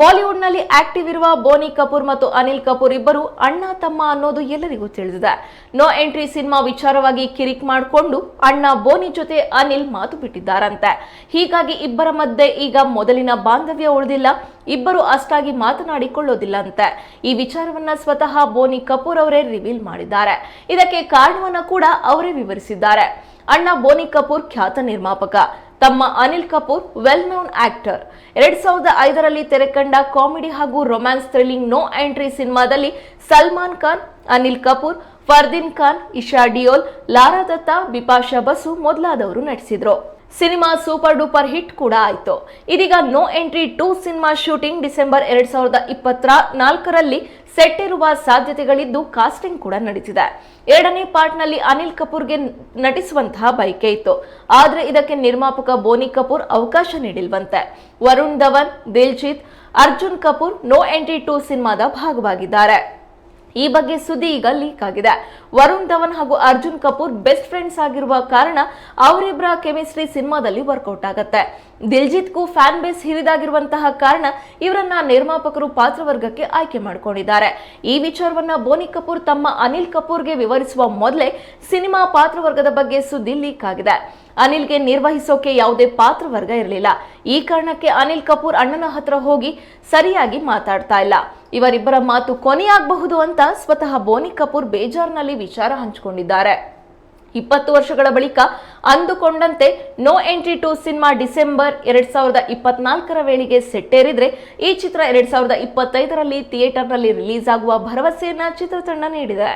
ಬಾಲಿವುಡ್ನಲ್ಲಿ active ಇರುವ ಬೋನಿ ಕಪೂರ್ ಮತ್ತು ಅನಿಲ್ ಕಪೂರ್ ಇಬ್ಬರು ಅಣ್ಣ, ತಮ್ಮ ಅನ್ನೋದು ಎಲ್ಲರಿಗೂ ತಿಳಿದಿದೆ. ನೋ ಎಂಟ್ರಿ ಸಿನಿಮಾ ವಿಚಾರವಾಗಿ ಕಿರಿಕ್ ಮಾಡಿಕೊಂಡು ಅಣ್ಣ, ಬೋನಿ ಜೊತೆ ಅನಿಲ್ ಮಾತು ಬಿಟ್ಟಿದ್ದಾರಂತೆ. ಹೀಗಾಗಿ ಇಬ್ಬರ ಮಧ್ಯೆ ಈಗ ಮೊದಲಿನ ಬಾಂಧವ್ಯ ಉಳಿದಿಲ್ಲ. ಇಬ್ಬರು ಅಷ್ಟಾಗಿ ಮಾತನಾಡಿಕೊಳ್ಳೋದಿಲ್ಲ ಅಂತೆ ಈ ವಿಚಾರವನ್ನ ಸ್ವತಃ ಬೋನಿ ಕಪೂರ್ ಅವರೇ ರಿವೀಲ್ ಮಾಡಿದ್ದಾರೆ. ಇದಕ್ಕೆ ಕಾರಣವನ್ನ ಕೂಡ ಅವರೇ ವಿವರಿಸಿದ್ದಾರೆ. ಅಣ್ಣ, ಬೋನಿ ಕಪೂರ್ ಖ್ಯಾತ ನಿರ್ಮಾಪಕ. ತಮ್ಮ Anil Kapoor well known actor ಎರಡ್ ಸಾವಿರದ ಐದರಲ್ಲಿ ತೆರೆಕಂಡ ಕಾಮಿಡಿ ಹಾಗೂ ರೊಮ್ಯಾನ್ಸ್ ಥ್ರಿಲ್ಲಿಂಗ್ ನೋ ಎಂಟ್ರಿ ಸಿನಿಮಾದಲ್ಲಿ ಸಲ್ಮಾನ್ ಖಾನ್, ಅನಿಲ್ ಕಪೂರ್, ಫರ್ದೀನ್ ಖಾನ್, ಇಶಾ ಡಿಯೋಲ್, ಲಾರಾ ದತ್ತಾ, ಬಿಪಾಶಾ ಬಸು ಮೊದಲಾದವರು ನಟಿಸಿದ್ರು. ಸಿನಿಮಾ ಸೂಪರ್ ಡೂಪರ್ ಹಿಟ್ ಕೂಡ ಆಯಿತು. ಇದೀಗ no entry two cinema shooting December ಎರಡ್ ಸಾವಿರದ ಇಪ್ಪತ್ತರ ನಾಲ್ಕರಲ್ಲಿ ಸೆಟ್ ಇರುವ ಸಾಧ್ಯತೆಗಳಿದ್ದು ಕಾಸ್ಟಿಂಗ್ ಕೂಡ ನಡೀತಿದೆ. ಎರಡನೇ ಪಾರ್ಟ್ನಲ್ಲಿ ಅನಿಲ್ ಕಪೂರ್ಗೆ ನಟಿಸುವಂತಹ ಬಯಕೆ ಇತ್ತು. ಆದರೆ ಇದಕ್ಕೆ ನಿರ್ಮಾಪಕ ಬೋನಿ ಕಪೂರ್ ಅವಕಾಶ ನೀಡಿಲ್ವಂತೆ. Varun Dhawan, Diljit, Arjun Kapoor no entry two ಸಿನಿಮಾದ ಭಾಗವಾಗಿದ್ದಾರೆ. ಈ ಬಗ್ಗೆ ಸುದ್ದಿ ಈಗ ಲೀಕ್ ಆಗಿದೆ. ವರುಣ್ ಧವನ್ ಹಾಗೂ ಅರ್ಜುನ್ ಕಪೂರ್ ಬೆಸ್ಟ್ ಫ್ರೆಂಡ್ಸ್ ಆಗಿರುವ ಕಾರಣ ಅವರಿಬ್ಬರ ಕೆಮಿಸ್ಟ್ರಿ ಸಿನಿಮಾದಲ್ಲಿ ವರ್ಕೌಟ್ ಆಗುತ್ತೆ. ದಿಲ್ಜಿತ್ಗೂ ಫ್ಯಾನ್ ಬೇಸ್ ಹಿರಿದಾಗಿರುವಂತಹ ಕಾರಣ ಇವರನ್ನ ನಿರ್ಮಾಪಕರು ಪಾತ್ರವರ್ಗಕ್ಕೆ ಆಯ್ಕೆ ಮಾಡಿಕೊಂಡಿದ್ದಾರೆ. ಈ ವಿಚಾರವನ್ನ ಬೋನಿ ಕಪೂರ್ ತಮ್ಮ ಅನಿಲ್ ಕಪೂರ್ಗೆ ವಿವರಿಸುವ ಮೊದಲೇ ಸಿನಿಮಾ ಪಾತ್ರವರ್ಗದ ಬಗ್ಗೆ ಸುದ್ದಿ ಲೀಕ್ ಆಗಿದೆ. ಅನಿಲ್ಗೆ ನಿರ್ವಹಿಸೋಕೆ ಯಾವುದೇ ಪಾತ್ರವರ್ಗ ಇರಲಿಲ್ಲ. ಈ ಕಾರಣಕ್ಕೆ ಅನಿಲ್ ಕಪೂರ್ ಅಣ್ಣನ ಹತ್ರ ಹೋಗಿ ಸರಿಯಾಗಿ ಮಾತಾಡ್ತಾ ಇಲ್ಲ. ಇವರಿಬ್ಬರ ಮಾತು ಕೊನೆಯಾಗಬಹುದು ಅಂತ ಸ್ವತಃ ಬೋನಿ ಕಪೂರ್ ಬೇಜಾರ್ನಲ್ಲಿ ವಿಚಾರ ಹಂಚಿಕೊಂಡಿದ್ದಾರೆ. ಇಪ್ಪತ್ತು ವರ್ಷಗಳ ಬಳಿಕ ಅಂದುಕೊಂಡಂತೆ no entry two cinema December ಎರಡ್ ಸಾವಿರದ ಇಪ್ಪತ್ನಾಲ್ಕರ ವೇಳೆಗೆ ಸೆಟ್ಟೇರಿದ್ರೆ ಈ ಚಿತ್ರ ಎರಡ್ ಸಾವಿರದ ಇಪ್ಪತ್ತೈದರಲ್ಲಿ ಥಿಯೇಟರ್ನಲ್ಲಿ ರಿಲೀಸ್ ಆಗುವ ಭರವಸೆಯನ್ನ ಚಿತ್ರತಂಡ ನೀಡಿದೆ.